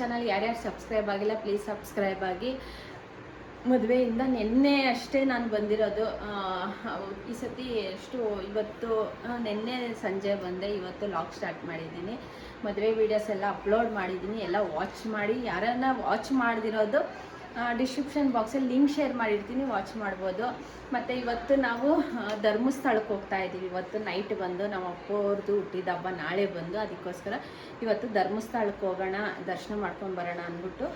Channel ಯಾರ್ಯಾರು subscribe ಆಗಿಲ್ಲ please subscribe ಆಗಿ. ಮದುವೆಯಿಂದ ನಿನ್ನೆ ಅಷ್ಟೇ ನಾನು ಬಂದಿರೋದು. ಈ ಸತಿ ಎಷ್ಟು, ಇವತ್ತು ನಿನ್ನೆ ಸಂಜೆ ಬಂದೆ, ಇವತ್ತು ಲಾಗ್ ಸ್ಟಾರ್ಟ್ ಮಾಡಿದ್ದೀನಿ. ಮದುವೆ ವೀಡಿಯೋಸ್ ಎಲ್ಲ ಅಪ್ಲೋಡ್ ಮಾಡಿದ್ದೀನಿ, ಎಲ್ಲ ವಾಚ್ ಮಾಡಿ. ಯಾರನ್ನ ವಾಚ್ ಮಾಡ್ದಿರೋದು ಡಿಸ್ಕ್ರಿಪ್ಷನ್ ಬಾಕ್ಸಲ್ಲಿ ಲಿಂಕ್ ಶೇರ್ ಮಾಡಿರ್ತೀನಿ ವಾಚ್ ಮಾಡ್ಬೋದು. ಮತ್ತು ಇವತ್ತು ನಾವು ಧರ್ಮಸ್ಥಳಕ್ಕೆ ಹೋಗ್ತಾ ಇದ್ದೀವಿ ಇವತ್ತು ನೈಟ್ ಬಂದು, ನಮ್ಮ ಅಪ್ಪವ್ರದ್ದು ಹುಟ್ಟಿದ ಹಬ್ಬ ನಾಳೆ ಬಂದು, ಅದಕ್ಕೋಸ್ಕರ ಇವತ್ತು ಧರ್ಮಸ್ಥಳಕ್ಕೆ ಹೋಗೋಣ, ದರ್ಶನ ಮಾಡ್ಕೊಂಡು ಬರೋಣ ಅಂದ್ಬಿಟ್ಟು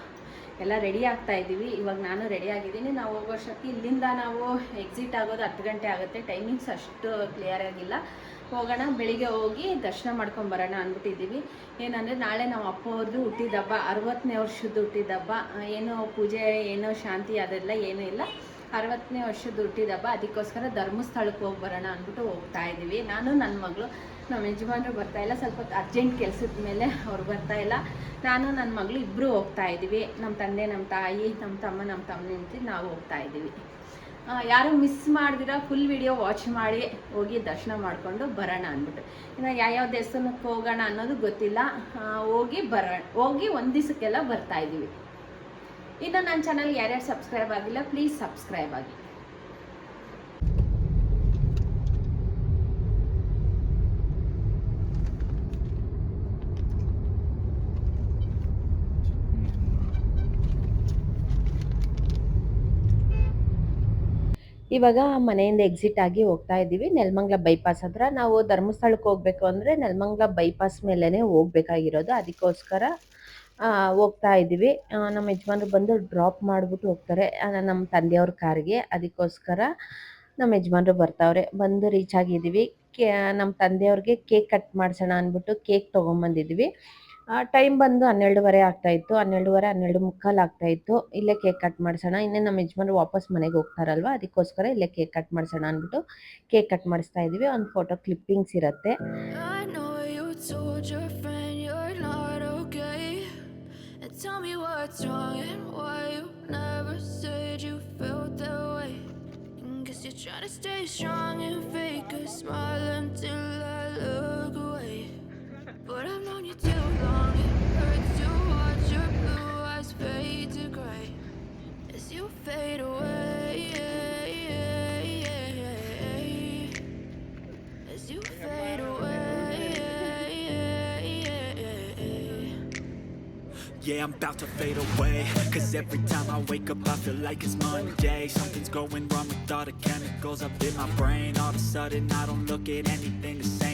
ಎಲ್ಲ ರೆಡಿ ಆಗ್ತಾ ಇದ್ದೀವಿ ಇವಾಗ ನಾನು ರೆಡಿ ಆಗಿದ್ದೀನಿ. ನಾವು ಹೋಗೋಷ್ಟೊತ್ತಿಗೆ ಇಲ್ಲಿಂದ ನಾವು ಎಕ್ಸಿಟ್ ಆಗೋದು ಹತ್ತು ಗಂಟೆ ಆಗುತ್ತೆ. ಟೈಮಿಂಗ್ಸ್ ಅಷ್ಟು ಕ್ಲಿಯರ್ ಆಗಿಲ್ಲ. ಹೋಗೋಣ, ಬೆಳಿಗ್ಗೆ ಹೋಗಿ ದರ್ಶನ ಮಾಡ್ಕೊಂಡು ಬರೋಣ ಅಂದ್ಬಿಟ್ಟಿದ್ದೀವಿ. ಏನಂದರೆ ನಾಳೆ ನಮ್ಮ ಅಪ್ಪ ಅವ್ರದ್ದು ಹುಟ್ಟಿದ ಹಬ್ಬ, ಅರವತ್ತನೇ ವರ್ಷದ ಹುಟ್ಟಿದ ಹಬ್ಬ. ಏನೋ ಪೂಜೆ, ಏನೋ ಶಾಂತಿ ಅದೆಲ್ಲ ಏನೂ ಇಲ್ಲ. ಅರವತ್ತನೇ ವರ್ಷದ ಹುಟ್ಟಿದ ಹಬ್ಬ, ಅದಕ್ಕೋಸ್ಕರ ಧರ್ಮಸ್ಥಳಕ್ಕೆ ಹೋಗಿ ಬರೋಣ ಅಂದ್ಬಿಟ್ಟು ಹೋಗ್ತಾ ಇದ್ದೀವಿ. ನಾನು ನನ್ನ ಮಗಳು, ನಮ್ಮ ಯಜಮಾನ್ರು ಬರ್ತಾ ಇಲ್ಲ. ಸ್ವಲ್ಪ ಅರ್ಜೆಂಟ್ ಕೆಲಸದ ಮೇಲೆ ಅವ್ರು ಬರ್ತಾ ಇಲ್ಲ. ನಾನು ನನ್ನ ಮಗಳು ಇಬ್ಬರು ಹೋಗ್ತಾ ಇದ್ದೀವಿ. ನಮ್ಮ ತಂದೆ ನಮ್ಮ ತಾಯಿ ನಮ್ಮ ತಮ್ಮ ನಮ್ಮ ತಮ್ಮ ನಿಂತು ನಾವು ಹೋಗ್ತಾ ಇದ್ದೀವಿ. ಯಾರು ಮಿಸ್ ಮಾಡ್ದಿರ ಫುಲ್ ವಿಡಿಯೋ ವಾಚ್ ಮಾಡಿ ಹೋಗಿ ದರ್ಶನ ಮಾಡಿಕೊಂಡು ಬರೋಣ ಅಂದ್ಬಿಟ್ಟು. ಇನ್ನು ಯಾವ್ಯಾವ ದೇವಸ್ಥಾನಕ್ಕೆ ಹೋಗೋಣ ಅನ್ನೋದು ಗೊತ್ತಿಲ್ಲ. ಹೋಗಿ ಬರೋಣ ಹೋಗಿ ಒಂದು ದಿವಸಕ್ಕೆಲ್ಲ ಬರ್ತಾ ಇದ್ದೀವಿ ಇನ್ನು ನನ್ನ ಚಾನಲ್ ಯಾರ್ಯಾರು ಸಬ್ಸ್ಕ್ರೈಬ್ ಆಗಿಲ್ಲ ಪ್ಲೀಸ್ ಸಬ್ಸ್ಕ್ರೈಬ್ ಆಗಿ. ಇವಾಗ ಮನೆಯಿಂದ ಎಕ್ಸಿಟ್ ಆಗಿ ಹೋಗ್ತಾ ಇದ್ದೀವಿ. ನೆಲಮಂಗ್ಲ ಬೈಪಾಸ್ ಹತ್ರ. ನಾವು ಧರ್ಮಸ್ಥಳಕ್ಕೆ ಹೋಗ್ಬೇಕು ಅಂದರೆ ನೆಲಮಂಗ್ಲ ಬೈಪಾಸ್ ಮೇಲೇ ಹೋಗ್ಬೇಕಾಗಿರೋದು. ಅದಕ್ಕೋಸ್ಕರ ಹೋಗ್ತಾ ಇದ್ದೀವಿ. ನಮ್ಮ ಯಜಮಾನ್ರು ಬಂದು ಡ್ರಾಪ್ ಮಾಡಿಬಿಟ್ಟು ಹೋಗ್ತಾರೆ. ನಮ್ಮ ತಂದೆಯವ್ರ ಕಾರ್ಗೆ. ಅದಕ್ಕೋಸ್ಕರ ನಮ್ಮ ಯಜಮಾನ್ರು ಬರ್ತಾವ್ರೆ. ಬಂದು ರೀಚ್ ಆಗಿದ್ದೀವಿ. ಕೇ, ನಮ್ಮ ತಂದೆಯವ್ರಿಗೆ ಕೇಕ್ ಕಟ್ ಮಾಡಿಸೋಣ ಅಂದ್ಬಿಟ್ಟು ಕೇಕ್ ತೊಗೊಂಬಂದಿದ್ವಿ ಟೈಮ್ ಬಂದು ಹನ್ನೆರಡುವರೆ ಆಗ್ತಾ ಇತ್ತು ಹನ್ನೆರಡುವರೆ ಹನ್ನೆರಡು ಮುಕ್ಕಾಲು ಆಗ್ತಾ ಇತ್ತು ಇಲ್ಲೇ ಕೇಕ್ ಕಟ್ ಮಾಡಿಸೋಣ ಇನ್ನೇ ನಮ್ಮ ಯಜಮಾನ್ರು ವಾಪಸ್ ಮನೆಗೆ ಹೋಗ್ತಾರಲ್ವ ಅದಕ್ಕೋಸ್ಕರ ಇಲ್ಲೇ ಕೇಕ್ ಕಟ್ ಮಾಡಿಸೋಣ ಅಂದ್ಬಿಟ್ಟು ಕೇಕ್ ಕಟ್ ಮಾಡಿಸ್ತಾ ಇದ್ದೀವಿ ಒಂದು ಫೋಟೋ ಕ್ಲಿಪ್ಪಿಂಗ್ಸ್ ಇರುತ್ತೆ you're trying to stay strong and fake a smile until I look away. But I've known you too long, it hurts to watch your blue eyes fade to gray as you fade away. As you fade away. Yeah, I'm about to fade away. Cause every time I wake up, I feel like it's Monday. Something's going wrong with all the chemicals up in my brain. All of a sudden, I don't look at anything the same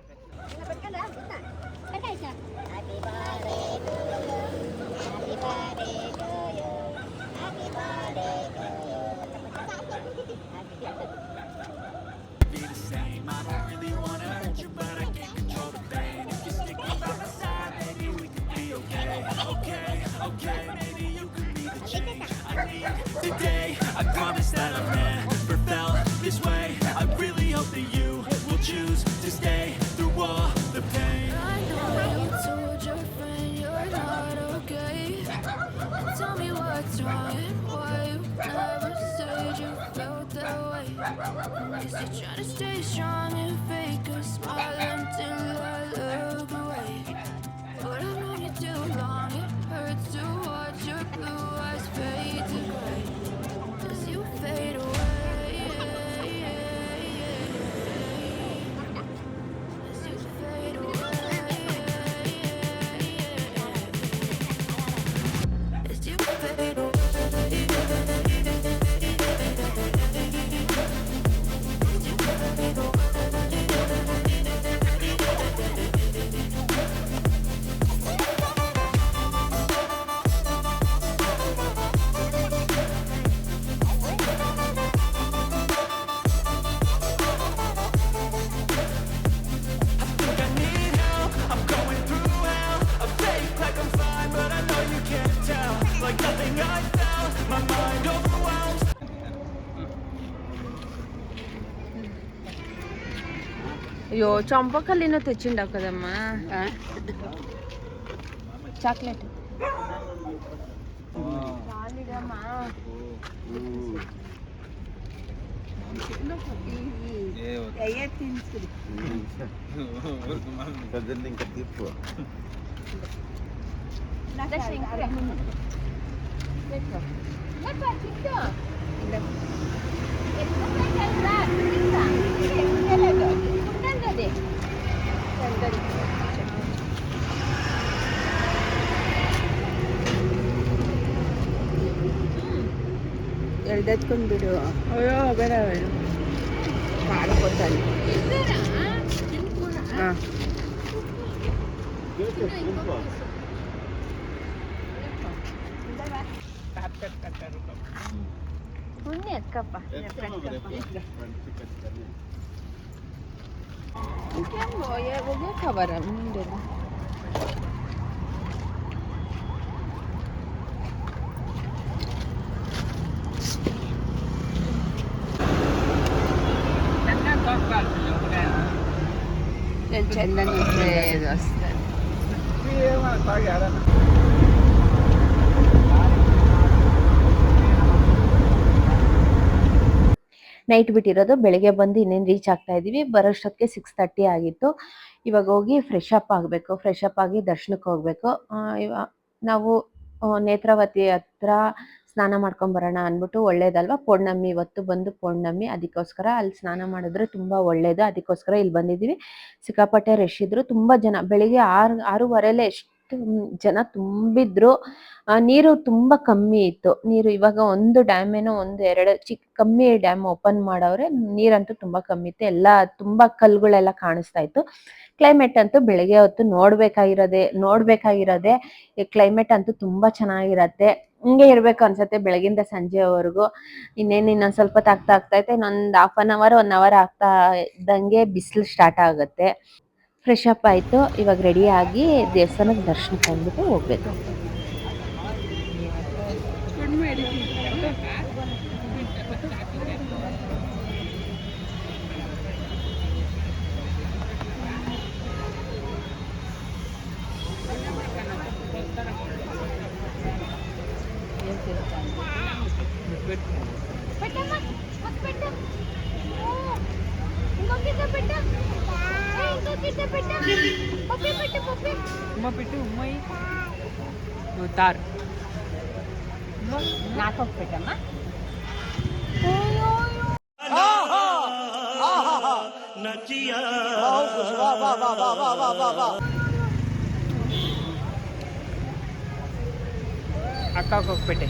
Be the same. చంపకల్లిన తెచ్చిండవు కదమ్మా chocolate ఇంకా తీర్పు ಎಳ್ದೆತ್ಕೊಂಡು ಬಿಡು ಅಯ್ಯೋ ಬೇಡ ಬೇಡ ಮಾಡಿಕೊಡ್ತಾನೆ ಹಾಂ ಪುಣ್ಯ ಅಕ್ಕಪ್ಪ ಹೋಗಿ ಖಬರ ಮುಂದೆ ಚಂದನ್ ಅಷ್ಟೇ ನೈಟ್ ಬಿಟ್ಟಿರೋದು. ಬೆಳಿಗ್ಗೆ ಬಂದು ಇನ್ನೇನು ರೀಚ್ ಆಗ್ತಾ ಇದೀವಿ. ಬರೋಷ್ಟೊತ್ತಿಗೆ ಸಿಕ್ಸ್ ತರ್ಟಿ ಆಗಿತ್ತು. ಇವಾಗ ಹೋಗಿ ಫ್ರೆಶ್ ಅಪ್ ಆಗಬೇಕು. ಫ್ರೆಶ್ ಅಪ್ ಆಗಿ ದರ್ಶನಕ್ಕೆ ಹೋಗ್ಬೇಕು. ಇವಾಗ ಇವ, ನಾವು ನೇತ್ರಾವತಿ ಹತ್ರ ಸ್ನಾನ ಮಾಡ್ಕೊಂಡ್ ಬರೋಣ ಅಂದ್ಬಿಟ್ಟು ಒಳ್ಳೇದಲ್ವಾ? ಪೌರ್ಣಮಿ ಇವತ್ತು ಬಂದು ಪೌರ್ಣಮಿ. ಅದಕ್ಕೋಸ್ಕರ ಅಲ್ಲಿ ಸ್ನಾನ ಮಾಡಿದ್ರೆ ತುಂಬಾ ಒಳ್ಳೇದು. ಅದಕ್ಕೋಸ್ಕರ ಇಲ್ಲಿ ಬಂದಿದ್ದೀವಿ. ಸಿಕ್ಕಾಪಟ್ಟೆ ರಶ್ ಇದ್ರು. ತುಂಬಾ ಜನ, ಬೆಳಿಗ್ಗೆ ಆರು, ಆರೂವರೆಲೆ ಎಷ್ಟು ಜನ ತುಂಬಿದ್ರು. ನೀರು ತುಂಬಾ ಕಮ್ಮಿ ಇತ್ತು. ನೀರು ಇವಾಗ ಒಂದು ಡ್ಯಾಮ್ ಏನೋ ಒಂದು ಎರಡು ಚಿಕ್ಕ ಕಮ್ಮಿ ಡ್ಯಾಮ್ ಓಪನ್ ಮಾಡವ್ರೆ. ನೀರಂತೂ ತುಂಬಾ ಕಮ್ಮಿ ಇತ್ತು. ಎಲ್ಲ ತುಂಬಾ ಕಲ್ಗಳೆಲ್ಲ ಕಾಣಿಸ್ತಾ ಇತ್ತು. ಕ್ಲೈಮೇಟ್ ಅಂತೂ ಬೆಳಿಗ್ಗೆ ಹೊತ್ತು ನೋಡ್ಬೇಕಾಗಿರೋದೆ ನೋಡ್ಬೇಕಾಗಿರೋದೆ. ಕ್ಲೈಮೇಟ್ ಅಂತೂ ತುಂಬಾ ಚೆನ್ನಾಗಿರತ್ತೆ. ಹಿಂಗೆ ಇರ್ಬೇಕು ಅನ್ಸತ್ತೆ ಬೆಳಗಿಂದ ಸಂಜೆವರೆಗೂ. ಇನ್ನೇನು ಇನ್ನೊಂದ್ ಸ್ವಲ್ಪ ತಾಗ್ತಾ ಆಗ್ತಾ ಇತ್ತೆ. ಇನ್ನೊಂದ್ half an hour one hour ಆಗ್ತಾ ಇದ್ದಂಗೆ ಬಿಸಿಲು ಸ್ಟಾರ್ಟ್ ಆಗುತ್ತೆ. ಫ್ರೆಶ್ ಅಪ್ ಆಯಿತು. ಇವಾಗ ರೆಡಿ ಆಗಿ ದೇವಸ್ಥಾನಕ್ಕೆ ದರ್ಶನ ಬಂದ್ಬಿಟ್ಟು ಹೋಗ್ಬೇಕು. ఉమ్మ పెట్టు ఉమ్మయి నువ్వు తారు నాకు పెట్టమ్మా నచియా అక్కకు పెట్టే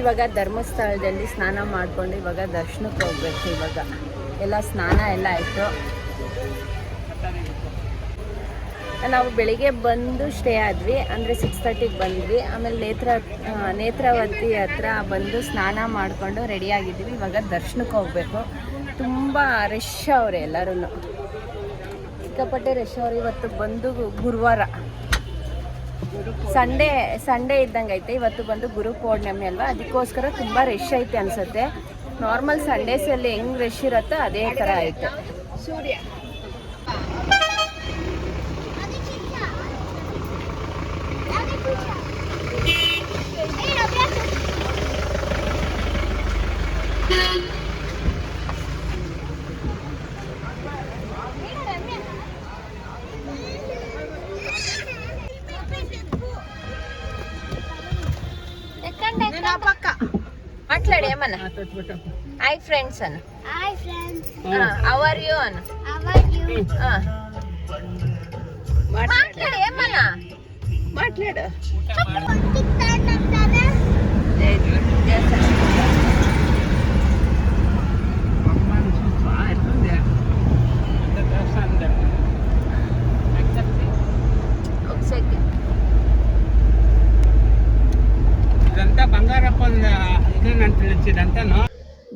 ಇವಾಗ ಧರ್ಮಸ್ಥಳದಲ್ಲಿ ಸ್ನಾನ ಮಾಡ್ಕೊಂಡು ಇವಾಗ ದರ್ಶನಕ್ಕೆ ಹೋಗ್ಬೇಕು ಇವಾಗ. ಎಲ್ಲ ಸ್ನಾನ ಎಲ್ಲ ಆಯಿತು. ನಾವು ಬೆಳಿಗ್ಗೆ ಬಂದು ಸ್ಟೇ ಆದ್ವಿ, ಅಂದರೆ ಸಿಕ್ಸ್ ತರ್ಟಿಗೆ ಬಂದ್ವಿ. ಆಮೇಲೆ ನೇತ್ರ ನೇತ್ರಾವತಿ ಹತ್ರ ಬಂದು ಸ್ನಾನ ಮಾಡಿಕೊಂಡು ರೆಡಿ ಆಗಿದ್ದೀವಿ. ಇವಾಗ ದರ್ಶನಕ್ಕೆ ಹೋಗಬೇಕು. ತುಂಬ ರಶ್ ಅವ್ರೆ ಎಲ್ಲರೂ ಸಿಕ್ಕಾಪಟ್ಟೆ ರಶ್ ಅವ್ರು ಇವತ್ತು ಬಂದು ಗುರುವಾರ. ಸಂಡೇ ಸಂಡೇ ಇದ್ದಂಗೆ ಐತೆ. ಇವತ್ತು ಬಂದು ಗುರು ಪೌರ್ಣಮಿ ಅಲ್ವಾ? ಅದಕ್ಕೋಸ್ಕರ ತುಂಬ ರಶ್ ಐತೆ ಅನ್ಸುತ್ತೆ. ನಾರ್ಮಲ್ ಸಂಡೇಸಲ್ಲಿ ಹೆಂಗ್ ರಶ್ ಇರುತ್ತೋ ಅದೇ ಥರ ಐತೆ. ಸೂರ್ಯ. మాట్లాడి ఏమన్నా? హాయ్ ఫ్రెండ్స్ అన్న. Hi friends how are you అన్న? ఆర్ యు ఆ. మాట్లాడు ఏమన్నా? మాట్లాడు.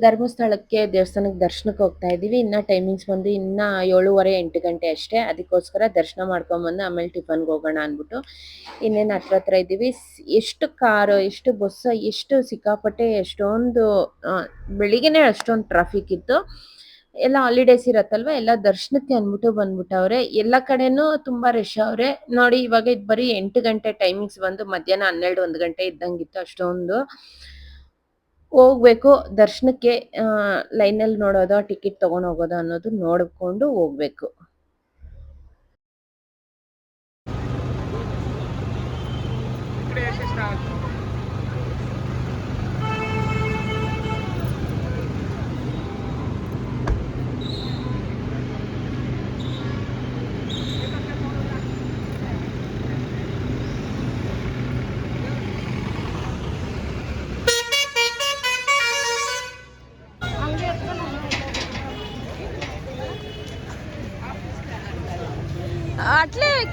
ಧರ್ಮಸ್ಥಳಕ್ಕೆ ದೇವಸ್ಥಾನಕ್ಕೆ ದರ್ಶನಕ್ಕೆ ಹೋಗ್ತಾ ಇದ್ದೀವಿ ಇನ್ನ ಟೈಮಿಂಗ್ಸ್ ಬಂದು ಇನ್ನ ಏಳುವರೆ, ಎಂಟು ಗಂಟೆ ಅಷ್ಟೇ. ಅದಕ್ಕೋಸ್ಕರ ದರ್ಶನ ಮಾಡ್ಕೊಂಬಂದು ಆಮೇಲೆ ಟಿಫನ್ಗೆ ಹೋಗೋಣ ಅಂದ್ಬಿಟ್ಟು ಇನ್ನೇನು ಹತ್ರ ಹತ್ರ ಇದ್ದೀವಿ ಎಷ್ಟು ಕಾರು, ಎಷ್ಟು ಬಸ್ಸು, ಎಷ್ಟು ಸಿಕ್ಕಾಪಟ್ಟೆ ಎಷ್ಟೊಂದು ಬೆಳಿಗ್ಗೆನೆ ಅಷ್ಟೊಂದು ಟ್ರಾಫಿಕ್ ಇತ್ತು. ಎಲ್ಲ ಹಾಲಿಡೇಸ್ ಇರತ್ತಲ್ವ? ಎಲ್ಲ ದರ್ಶನಕ್ಕೆ ಅಂದ್ಬಿಟ್ಟು ಬಂದ್ಬಿಟ್ಟವ್ರೆ. ಎಲ್ಲ ಕಡೆನೂ ತುಂಬಾ ರಶ್ ಅವ್ರೆ. ನೋಡಿ, ಇವಾಗ ಇದು ಬರೀ ಎಂಟು ಗಂಟೆ ಟೈಮಿಂಗ್ಸ್ ಬಂದು ಮಧ್ಯಾಹ್ನ ಹನ್ನೆರಡು, ಒಂದು ಗಂಟೆ ಇದ್ದಂಗಿತ್ತು ಅಷ್ಟೊಂದು. ಹೋಗ್ಬೇಕು. ದರ್ಶನಕ್ಕೆ ಲೈನಲ್ಲಿ ನೋಡೋದ ಟಿಕೆಟ್ ತಗೊಂಡು ಹೋಗೋದು ಅನ್ನೋದು ನೋಡ್ಕೊಂಡು ಹೋಗ್ಬೇಕು.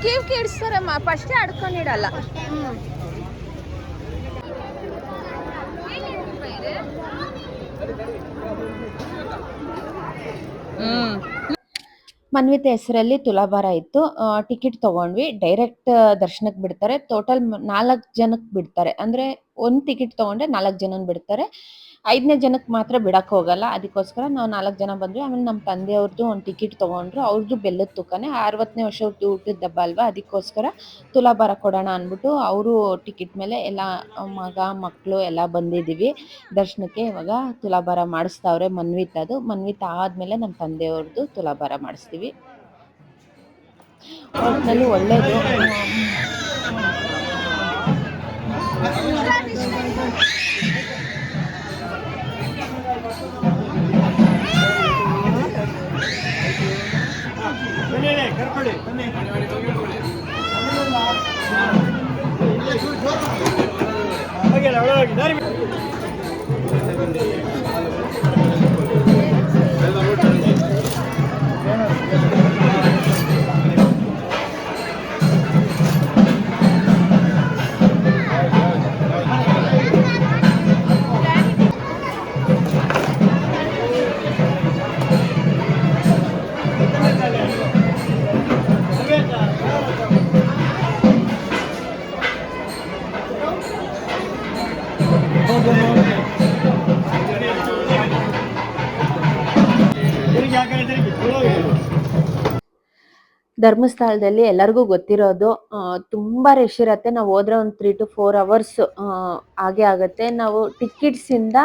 ಕೀವ್ ಕೇಳಿಸ್ತಾರಮ್ಮ ಫಸ್ಟೇ ಅಡ್ಕೊಂಡಿಡಲ್ಲ ಮನ್ವಿತ ಹೆಸರಲ್ಲಿ ತುಲಾಭಾರ ಇತ್ತು. ಟಿಕೆಟ್ ತಗೊಂಡ್ವಿ. ಡೈರೆಕ್ಟ್ ದರ್ಶನಕ್ಕೆ ಬಿಡ್ತಾರೆ. ಟೋಟಲ್ ನಾಲ್ಕು ಜನಕ್ಕೆ ಬಿಡ್ತಾರೆ. ಅಂದ್ರೆ ಒಂದು ಟಿಕೆಟ್ ತಗೊಂಡ್ರೆ ನಾಲ್ಕು ಜನನ ಬಿಡ್ತಾರೆ. ಐದನೇ ಜನಕ್ಕೆ ಮಾತ್ರ ಬಿಡಕ್ಕೆ ಹೋಗಲ್ಲ. ಅದಕ್ಕೋಸ್ಕರ ನಾವು ನಾಲ್ಕು ಜನ ಬಂದ್ವಿ. ಆಮೇಲೆ ನಮ್ಮ ತಂದೆಯವ್ರದ್ದು ಒಂದು ಟಿಕೆಟ್ ತಗೊಂಡ್ರು. ಅವ್ರದ್ದು ಬೆಲ್ಲದ ತೂಕನೇ ಅರವತ್ತನೇ ವರ್ಷ ಊಟದ ಹಬ್ಬ ಅಲ್ವಾ ಅದಕ್ಕೋಸ್ಕರ ತುಲಾಭಾರ ಕೊಡೋಣ ಅಂದ್ಬಿಟ್ಟು ಅವರು ಟಿಕೆಟ್ ಮೇಲೆ ಎಲ್ಲ ಮಗ ಮಕ್ಕಳು ಎಲ್ಲ ಬಂದಿದ್ದೀವಿ. ದರ್ಶನಕ್ಕೆ ಇವಾಗ ತುಲಾಭಾರ ಮಾಡಿಸ್ತಾವ್ರೆ ಮನ್ವಿತ್ ಮನ್ವಿತದು. ಮನ್ವಿತ್ ಆದಮೇಲೆ ನಮ್ಮ ತಂದೆಯವ್ರದ್ದು ತುಲಾಭಾರ ಮಾಡಿಸ್ತೀವಿ. ಒಟ್ಟಿನಲ್ಲಿ ಒಳ್ಳೇದು. ಧರ್ಮಸ್ಥಳದಲ್ಲಿ ಎಲ್ಲರಿಗೂ ಗೊತ್ತಿರೋದು ತುಂಬ ರಶ್ ಇರತ್ತೆ. ನಾವು ಹೋದ್ರೆ ಒಂದು ತ್ರೀ ಟು ಫೋರ್ ಅವರ್ಸ್ ಹಾಗೆ ಆಗುತ್ತೆ. ನಾವು ಟಿಕೆಟ್ಸ್ ಇಂದ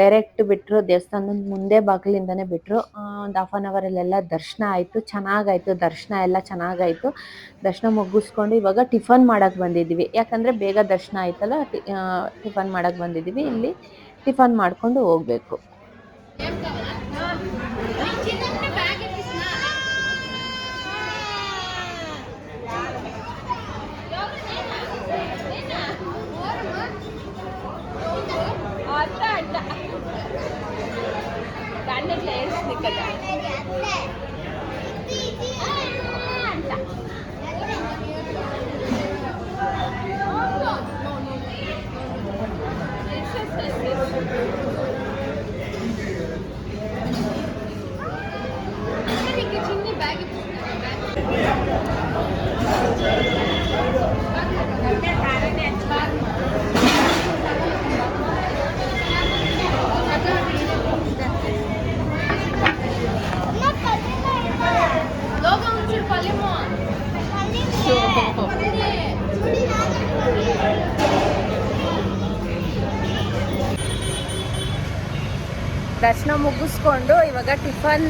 ಡೈರೆಕ್ಟ್ ಬಿಟ್ರು, ದೇವಸ್ಥಾನದ ಮುಂದೆ ಬಾಗಿಲಿಂದನೇ ಬಿಟ್ರು. ಒಂದು ಹಾಫ್ ಆನ್ ಅವರಲ್ಲೆಲ್ಲ ದರ್ಶನ ಆಯಿತು. ಚೆನ್ನಾಗಾಯಿತು, ದರ್ಶನ ಎಲ್ಲ ಚೆನ್ನಾಗಾಯಿತು. ದರ್ಶನ ಮುಗಿಸ್ಕೊಂಡು ಇವಾಗ ಟಿಫನ್ ಮಾಡಕ್ಕೆ ಬಂದಿದ್ದೀವಿ. ಯಾಕಂದರೆ ಬೇಗ ದರ್ಶನ ಆಯ್ತಲ್ಲ ಟಿಫನ್ ಮಾಡಕ್ಕೆ ಬಂದಿದ್ದೀವಿ. ಇಲ್ಲಿ ಟಿಫನ್ ಮಾಡಿಕೊಂಡು ಹೋಗಬೇಕು ದರ್ಶನ ಮುಗಿಸ್ಕೊಂಡು ಇವಾಗ ಟಿಫನ್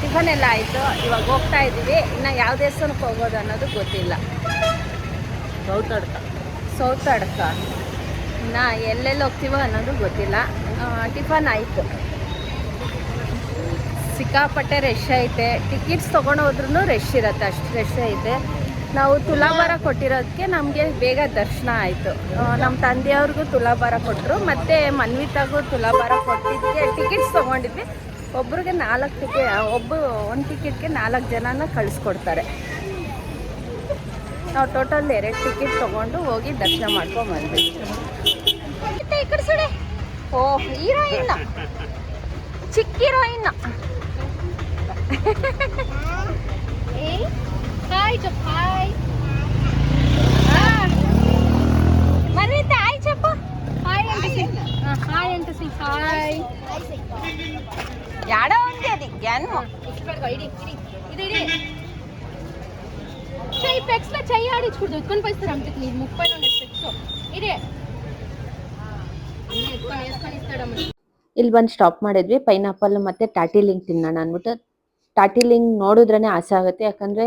ಟಿಫನ್ ಎಲ್ಲ ಆಯಿತು. ಇವಾಗ ಹೋಗ್ತಾ ಇದ್ದೀವಿ. ಇನ್ನು ಯಾವ ದೇವಸ್ಥಾನಕ್ಕೆ ಹೋಗೋದು ಅನ್ನೋದು ಗೊತ್ತಿಲ್ಲ. ಸೌತಡ್ಕ ಸೌತಡ್ಕ ಇನ್ನು ಎಲ್ಲೆಲ್ಲಿ ಹೋಗ್ತೀವೋ ಅನ್ನೋದು ಗೊತ್ತಿಲ್ಲ. ಟಿಫನ್ ಆಯಿತು. ಸಿಕ್ಕಾಪಟ್ಟೆ ರಶ್ ಐತೆ. ಟಿಕೆಟ್ಸ್ ತೊಗೊಂಡು ಹೋದ್ರೂ ರಶ್ ಇರುತ್ತೆ, ಅಷ್ಟು ರಶ್ ಐತೆ. ನಾವು ತುಲಾಭಾರ ಕೊಟ್ಟಿರೋದಕ್ಕೆ ನಮಗೆ ಬೇಗ ದರ್ಶನ ಆಯಿತು. ನಮ್ಮ ತಂದೆಯವ್ರಿಗೂ ತುಲಾಭಾರ ಕೊಟ್ಟರು ಮತ್ತು ಮನ್ವಿತಾಗೂ ತುಲಾಭಾರ ಕೊಟ್ಟಿದ್ದಕ್ಕೆ ಟಿಕೆಟ್ಸ್ ತೊಗೊಂಡಿದ್ವಿ. ಒಬ್ರಿಗೆ ನಾಲ್ಕು ಟಿಕೆಟ್ ಒಬ್ಬ ಒಂದು ಟಿಕೆಟ್ಗೆ ನಾಲ್ಕು ಜನನ ಕಳಿಸ್ಕೊಡ್ತಾರೆ. ನಾವು ಟೋಟಲ್ ಎರಡು ಟಿಕೆಟ್ ತೊಗೊಂಡು ಹೋಗಿ ದರ್ಶನ ಮಾಡ್ಕೊಂಡ್ಬಂದ್ವಿ ಈ ಕಡೆ ಸುಡೆ ಓ ಹೀರೋಯಿನ್ ಚಿಕ್ಕ ಹೀರೋಯಿನ್ನ ಹಾಯ್ ಹಾಯ್. ಮರೀತೆ ಚಪ್ಪ. ಹಾಯ್ ಅಂತ ಹಾಯ್ ಅಂತ ಸಿ ಹಾಯ್. ಯಾಡೋ ಚೈ ಅಂತ ಒಂದು ಇದೆ ಇಲ್ಲಿ ಬಂದು ಸ್ಟಾಪ್ ಮಾಡಿದ್ವಿ. ಪೈನಾಪಲ್ ಮತ್ತೆ ಟಾಟಿಲಿಂಗ್ ತಿನ್ನೋಣ ಅಂದ್ಬಿಟ್ಟು. ಟಾಟಿಲಿಂಗ್ ನೋಡಿದ್ರೆ ಆಸೆ ಆಗುತ್ತೆ. ಯಾಕಂದ್ರೆ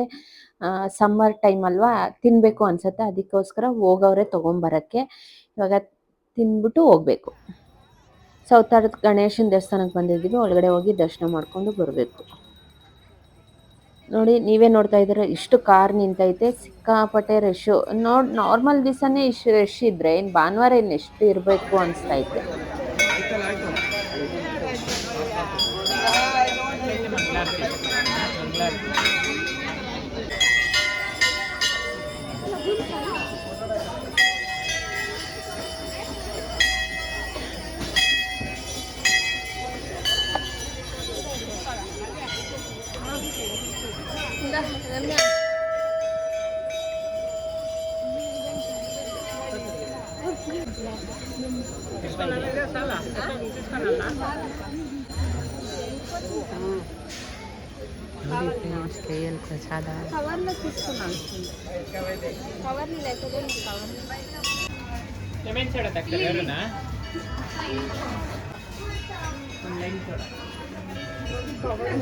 ಸಮ್ಮರ್ ಟೈಮ್ ಅಲ್ವಾ ತಿನ್ನಬೇಕು ಅನ್ಸತ್ತೆ. ಅದಕ್ಕೋಸ್ಕರ ಹೋಗೋರೆ ತಗೊಂಡ್ ಬರಕ್ಕೆ ಇವಾಗ ತಿನ್ಬಿಟ್ಟು ಹೋಗಬೇಕು. ಸೌತಾರದ ಗಣೇಶನ ದೇವಸ್ಥಾನಕ್ಕೆ ಬಂದಿದ್ದೀವಿ. ಒಳಗಡೆ ಹೋಗಿ ದರ್ಶನ ಮಾಡ್ಕೊಂಡು ಬರಬೇಕು. ನೋಡಿ, ನೀವೇ ನೋಡ್ತಾ ಇದ್ದೀರ, ಇಷ್ಟು ಕಾರ್ ನಿಂತೈತೆ. ಸಿಕ್ಕಾಪಟ್ಟೆ ರಶ್ಶು ನೋಡ್ ನಾರ್ಮಲ್ ದಿವಸನೇ ಇಷ್ಟು ರಶ್ ಇದ್ದರೆ ಇನ್ನು ಭಾನುವಾರ ಇನ್ನು ಎಷ್ಟು ಇರಬೇಕು ಅನಿಸ್ತೈತೆ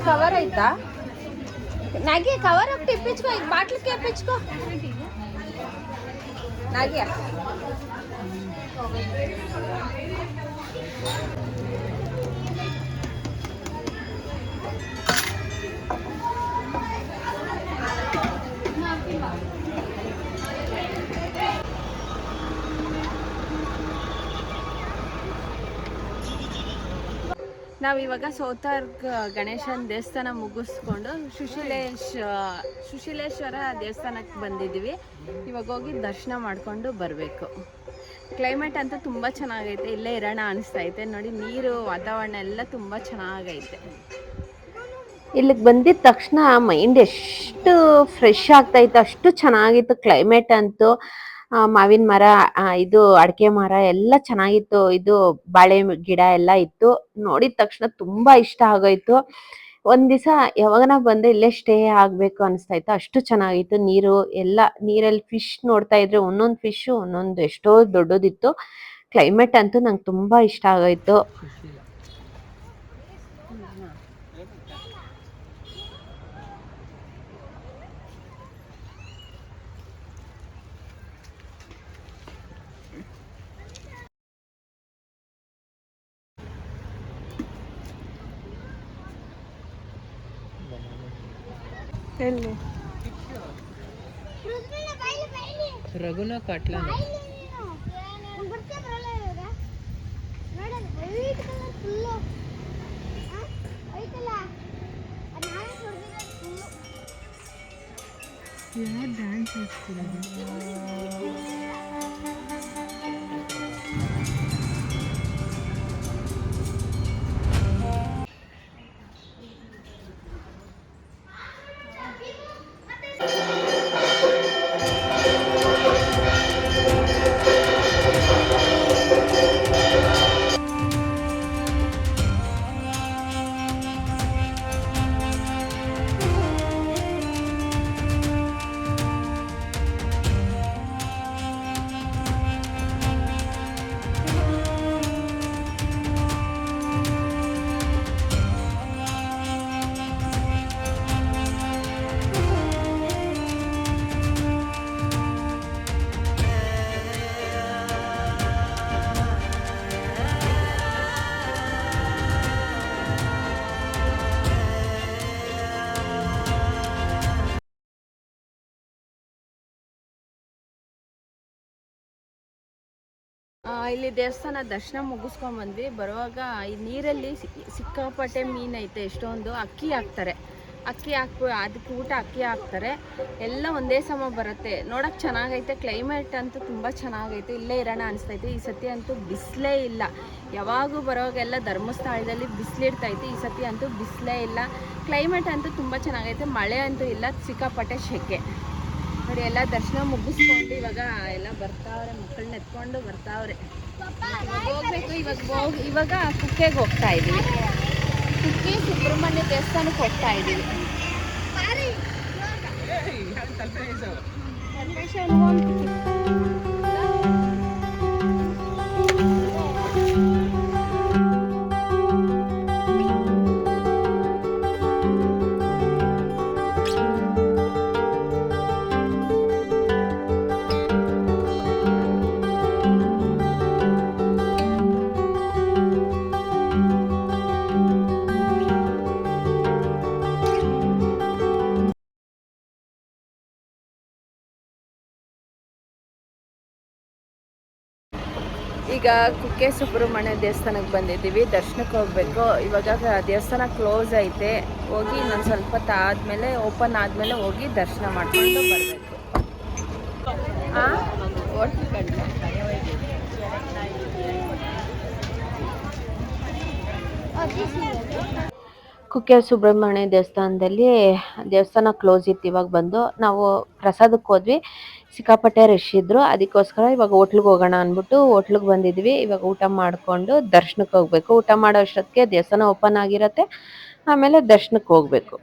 ಕವರ್ ಆಯ್ತಾ? ನಾಗಿ ಕವರ್ ಹಾಕಿ ಇಪ್ಪಿಚ್ಕೋ ಈಗ ಬಾಟ್ಲ್ ಇಪ್ಪಿಚ್ಕೋ ನಾಗಿಯ. ಇವಾಗ ಸೋತಾರ್ ಗಣೇಶನ ದೇವಸ್ಥಾನ ಮುಗಿಸ್ಕೊಂಡು ಸುಶೀಲೇಶ್ ಸುಶೀಲೇಶ್ವರ ದೇವಸ್ಥಾನಕ್ಕೆ ಬಂದಿದ್ದೀವಿ. ಇವಾಗ ಹೋಗಿ ದರ್ಶನ ಮಾಡಿಕೊಂಡು ಬರಬೇಕು. ಕ್ಲೈಮೇಟ್ ಅಂತೂ ತುಂಬ ಚೆನ್ನಾಗೈತೆ. ಇಲ್ಲೇ ಇರೋಣ ಅನಿಸ್ತೈತೆ. ನೋಡಿ, ನೀರು, ವಾತಾವರಣ ಎಲ್ಲ ತುಂಬ ಚೆನ್ನಾಗೈತೆ. ಇಲ್ಲಿಗೆ ಬಂದಿದ ತಕ್ಷಣ ಮೈಂಡ್ ಎಷ್ಟು ಫ್ರೆಶ್ ಆಗ್ತೈತೆ ಅಷ್ಟು ಚೆನ್ನಾಗಿತ್ತು ಕ್ಲೈಮೇಟ್ ಅಂತೂ. ಮಾವಿನ ಮರ ಇದು ಅಡಿಕೆ ಮರ ಎಲ್ಲ ಚೆನ್ನಾಗಿತ್ತು. ಇದು ಬಾಳೆ ಗಿಡ ಎಲ್ಲ ಇತ್ತು. ನೋಡಿದ ತಕ್ಷಣ ತುಂಬಾ ಇಷ್ಟ ಆಗೋಯ್ತು. ಒಂದ್ ದಿವಸ ಯಾವಾಗನ ಬಂದ್ರೆ ಇಲ್ಲೇ ಸ್ಟೇ ಆಗ್ಬೇಕು ಅನಿಸ್ತಾ ಇತ್ತು ಅಷ್ಟು ಚೆನ್ನಾಗಿತ್ತು. ನೀರು ಎಲ್ಲ, ನೀರಲ್ಲಿ ಫಿಶ್ ನೋಡ್ತಾ ಇದ್ರೆ ಒಂದೊಂದು ಫಿಶ್ ಒಂದೊಂದು ಎಷ್ಟೋ ದೊಡ್ಡದಿತ್ತು. ಕ್ಲೈಮೇಟ್ ಅಂತೂ ನಂಗೆ ತುಂಬಾ ಇಷ್ಟ ಆಗೋಯ್ತು. ಎಲ್ಲಿ? ರಘುನ ಕಾಟ್ಲ ಯಾರು ಡ್ಯಾನ್ಸ್ ಆ, ಇಲ್ಲಿ ದೇವಸ್ಥಾನ ದರ್ಶನ ಮುಗಿಸ್ಕೊಂಡ್ ಬಂದ್ವಿ ಬರುವಾಗ ಈ ನೀರಲ್ಲಿ ಸಿಕ್- ಸಿಕ್ಕಾಪಟ್ಟೆ ಮೀನು ಐತೆ, ಎಷ್ಟೊಂದು ಅಕ್ಕಿ ಹಾಕ್ತಾರೆ. ಅಕ್ಕಿ ಹಾಕ್ಬೋ, ಅದಕ್ಕೆ ಊಟ ಅಕ್ಕಿ ಹಾಕ್ತಾರೆ. ಎಲ್ಲ ಒಂದೇ ಸಮ ಬರುತ್ತೆ. ನೋಡೋಕೆ ಚೆನ್ನಾಗೈತೆ ಕ್ಲೈಮೇಟ್ ಅಂತೂ ತುಂಬ ಚೆನ್ನಾಗೈತೆ. ಇಲ್ಲೇ ಇರೋಣ ಅನಿಸ್ತೈತೆ. ಈ ಸತಿ ಅಂತೂ ಬಿಸಿಲೇ ಇಲ್ಲ. ಯಾವಾಗೂ ಬರೋವಾಗೆಲ್ಲ ಧರ್ಮಸ್ಥಳದಲ್ಲಿ ಬಿಸಿಲಿಡ್ತೈತೆ. ಈ ಸತಿ ಅಂತೂ ಬಿಸಿಲೇ ಇಲ್ಲ. ಕ್ಲೈಮೇಟ್ ಅಂತೂ ತುಂಬ ಚೆನ್ನಾಗೈತೆ. ಮಳೆ ಅಂತೂ ಇಲ್ಲ, ಸಿಕ್ಕಾಪಟ್ಟೆ ಶೆಕೆ. ನೋಡಿ ಎಲ್ಲ ದರ್ಶನ ಮುಗಿಸ್ಕೊಂಡು ಇವಾಗ ಎಲ್ಲ ಬರ್ತಾವ್ರೆ ಮಕ್ಕಳನ್ನ ಎತ್ಕೊಂಡು ಬರ್ತಾವ್ರೆ. ಇವಾಗ ಹೋಗ್ಬೇಕು ಇವಾಗ ಹೋಗಿ ಇವಾಗ ಕುಕ್ಕೆಗೆ ಹೋಗ್ತಾ ಇದ್ದೀವಿ. ಕುಕ್ಕೆ ಸುಬ್ರಹ್ಮಣ್ಯ ದೇವಸ್ಥಾನಕ್ಕೆ ಹೋಗ್ತಾ ಇದ್ದೀವಿ. ಈಗ ಕುಕ್ಕೆ ಸುಬ್ರಹ್ಮಣ್ಯ ದೇವಸ್ಥಾನಕ್ಕೆ ಬಂದಿದ್ದೀವಿ. ದರ್ಶನಕ್ಕೆ ಹೋಗಬೇಕು. ಇವಾಗ ದೇವಸ್ಥಾನ ಕ್ಲೋಸ್ ಐತೆ. ಹೋಗಿ ಇನ್ನೊಂದು ಸ್ವಲ್ಪ ಹೊತ್ತು ಆದಮೇಲೆ ಓಪನ್ ಆದಮೇಲೆ ಹೋಗಿ ದರ್ಶನ ಮಾಡ್ಕೊಂಡು ಬರಬೇಕು. ಕುಕ್ಕೆ ಸುಬ್ರಹ್ಮಣ್ಯ ದೇವಸ್ಥಾನದಲ್ಲಿ ದೇವಸ್ಥಾನ ಕ್ಲೋಸ್ ಇತ್ತು ಇವಾಗ ಬಂದು ನಾವು ಪ್ರಸಾದಕ್ಕೆ ಹೋದ್ವಿ. ಸಿಕ್ಕಾಪಟ್ಟೆ ರಶ್ ಇದ್ರು. ಅದಕ್ಕೋಸ್ಕರ ಇವಾಗ ಹೋಟ್ಲಿಗೆ ಹೋಗೋಣ ಅಂದ್ಬಿಟ್ಟು ಹೋಟ್ಲಿಗೆ ಬಂದಿದ್ವಿ. ಇವಾಗ ಊಟ ಮಾಡಿಕೊಂಡು ದರ್ಶನಕ್ಕೆ ಹೋಗ್ಬೇಕು. ಊಟ ಮಾಡೋ ಅಷ್ಟೊತ್ತಿಗೆ ದೇವಸ್ಥಾನ ಓಪನ್ ಆಗಿರತ್ತೆ. ಆಮೇಲೆ ದರ್ಶನಕ್ಕೆ ಹೋಗ್ಬೇಕು.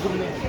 맛없네.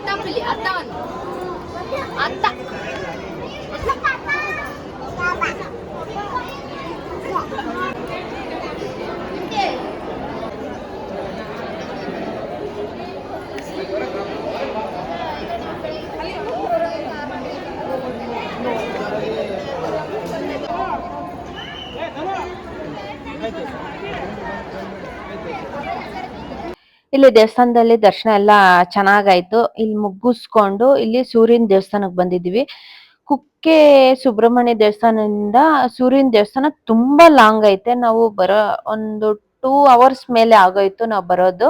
Atang pilih Atang Atang ಇಲ್ಲಿ ದೇವಸ್ಥಾನದಲ್ಲಿ ದರ್ಶನ ಎಲ್ಲ ಚೆನ್ನಾಗಾಯ್ತು. ಇಲ್ಲಿ ಮುಗಿಸ್ಕೊಂಡು ಇಲ್ಲಿ ಸೂರ್ಯನ ದೇವಸ್ಥಾನಕ್ಕೆ ಬಂದಿದ್ವಿ ಕುಕ್ಕೆ ಸುಬ್ರಹ್ಮಣ್ಯ ದೇವಸ್ಥಾನದಿಂದ ಸೂರ್ಯನ ದೇವಸ್ಥಾನ ತುಂಬಾ ಲಾಂಗ್ ಐತೆ. ನಾವು ಬರೋ ಒಂದು ಟೂ ಅವರ್ಸ್ ಮೇಲೆ ಆಗೋಯ್ತು ನಾವು ಬರೋದು.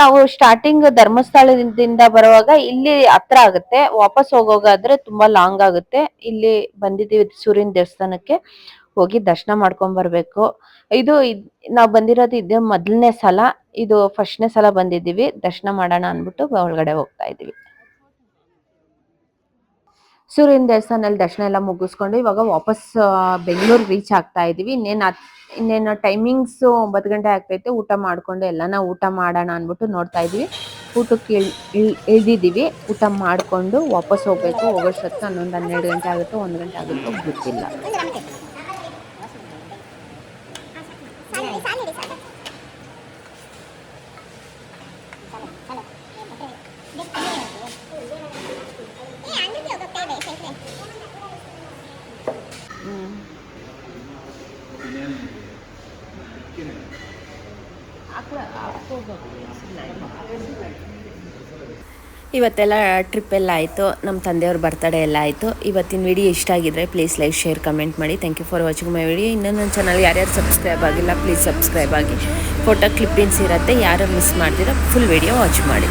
ನಾವು ಸ್ಟಾರ್ಟಿಂಗ್ ಧರ್ಮಸ್ಥಳದಿಂದ ಬರುವಾಗ ಇಲ್ಲಿ ಹತ್ರ ಆಗುತ್ತೆ. ವಾಪಸ್ ಹೋಗೋಗಾದ್ರೆ ತುಂಬಾ ಲಾಂಗ್ ಆಗುತ್ತೆ. ಇಲ್ಲಿ ಬಂದಿದ್ದೀವಿ ಸೂರ್ಯನ ದೇವಸ್ಥಾನಕ್ಕೆ. ಹೋಗಿ ದರ್ಶನ ಮಾಡ್ಕೊಂಡ್ ಬರ್ಬೇಕು. ಇದು ನಾವು ಬಂದಿರೋದು ಇದೇ ಮೊದಲನೇ ಸಲ, ಇದು ಫಸ್ಟ್ನೇ ಸಲ ಬಂದಿದ್ದೀವಿ. ದರ್ಶನ ಮಾಡೋಣ ಅಂದ್ಬಿಟ್ಟು ಒಳಗಡೆ ಹೋಗ್ತಾ ಇದೀವಿ ಸೂರ್ಯನ ದೇವಸ್ಥಾನದಲ್ಲಿ ದರ್ಶನ ಎಲ್ಲ ಮುಗಿಸ್ಕೊಂಡು ಇವಾಗ ವಾಪಸ್ ಬೆಂಗಳೂರು ರೀಚ್ ಆಗ್ತಾ ಇದೀವಿ ಇನ್ನೇನು ಇನ್ನೇನು ಟೈಮಿಂಗ್ಸ್ ಒಂಬತ್ತು ಗಂಟೆ ಆಗ್ತೈತೆ. ಊಟ ಮಾಡ್ಕೊಂಡು ಎಲ್ಲನ ಊಟ ಮಾಡೋಣ ಅಂದ್ಬಿಟ್ಟು ನೋಡ್ತಾ ಇದೀವಿ ಊಟಕ್ಕೆ ಇಳಿದಿದ್ದೀವಿ. ಊಟ ಮಾಡ್ಕೊಂಡು ವಾಪಸ್ ಹೋಗ್ಬೇಕು. ಹೋಗೋಷ್ಟೊತ್ತು ಹನ್ನೊಂದು ಹನ್ನೆರಡು ಗಂಟೆ ಆಗುತ್ತೋ, ಒಂದು ಗಂಟೆ ಆಗುತ್ತೋ ಗೊತ್ತಿಲ್ಲ. चालेल चालेल चालेल आपलं आपण बघ नाही ಇವತ್ತೆಲ್ಲ ಟ್ರಿಪ್ ಎಲ್ಲ ಆಯಿತು. ನಮ್ಮ ತಂದೆಯವ್ರ ಬರ್ತಡೇ ಎಲ್ಲ ಆಯಿತು. ಇವತ್ತಿನ ವಿಡಿಯೋ ಇಷ್ಟ ಆಗಿದ್ರೆ ಪ್ಲೀಸ್ ಲೈಕ್ ಶೇರ್ ಕಮೆಂಟ್ ಮಾಡಿ. Thank you for watching my video ಇನ್ನೊಂದು ನನ್ನ ಚಾನಲ್ ಯಾರ್ಯಾರು ಸಬ್ಸ್ಕ್ರೈಬ್ ಆಗಿಲ್ಲ ಪ್ಲೀಸ್ ಸಬ್ಸ್ಕ್ರೈಬ್ ಆಗಿ. ಫೋಟೋ ಕ್ಲಿಪ್ಪಿಂಗ್ಸ್ ಇರುತ್ತೆ. ಯಾರು ಮಿಸ್ ಮಾಡ್ತೀರೋ ಫುಲ್ ವಿಡಿಯೋ ವಾಚ್ ಮಾಡಿ.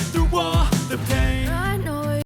for